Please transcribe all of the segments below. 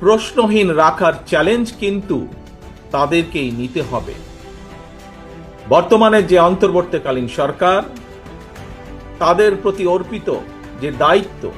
প্রশ্নহীন রাখার চ্যালেঞ্জ কিন্তু তাদেরকেই নিতে হবে। বর্তমানে যে অন্তর্বর্তীকালীন সরকার, তাদের প্রতি অর্পিত যে দায়িত্ব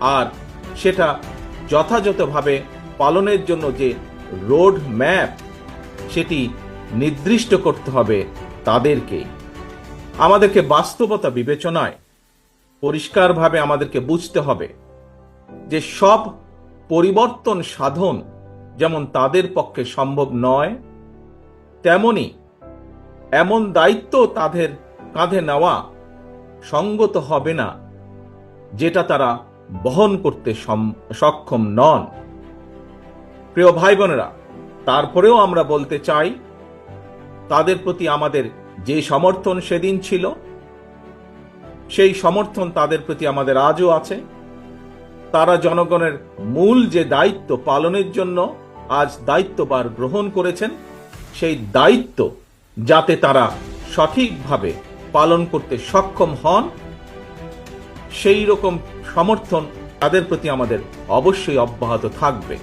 আর সেটা যথাযথভাবে পালনের জন্য যে রোড ম্যাপ সেটি নির্দিষ্ট করতে হবে তাদেরকেই। আমাদেরকে বাস্তবতা বিবেচনায় পরিষ্কারভাবে আমাদেরকে বুঝতে হবে যে সব পরিবর্তন সাধন যেমন তাদের পক্ষে সম্ভব নয়, তেমনি এমন দায়িত্ব তাদের কাঁধে নেওয়া সঙ্গত হবে না, যেটা তারা বহন করতে সক্ষম নন। প্রিয় ভাই বোনেরা তারপরেও আমরা বলতে চাই, তাদের প্রতি আমাদের যে সমর্থন সেদিন ছিল, সেই সমর্থন তাদের প্রতি আমাদের আজও আছে। তারা জনগণের মূল যে দায়িত্ব পালনের জন্য আজ দায়িত্ববার গ্রহণ করেছেন, সেই দায়িত্ব যাতে তারা সঠিকভাবে পালন করতে সক্ষম হন, সেই রকম সমর্থন তাদের প্রতি আমাদের অবশ্যই অব্যাহত থাকবে।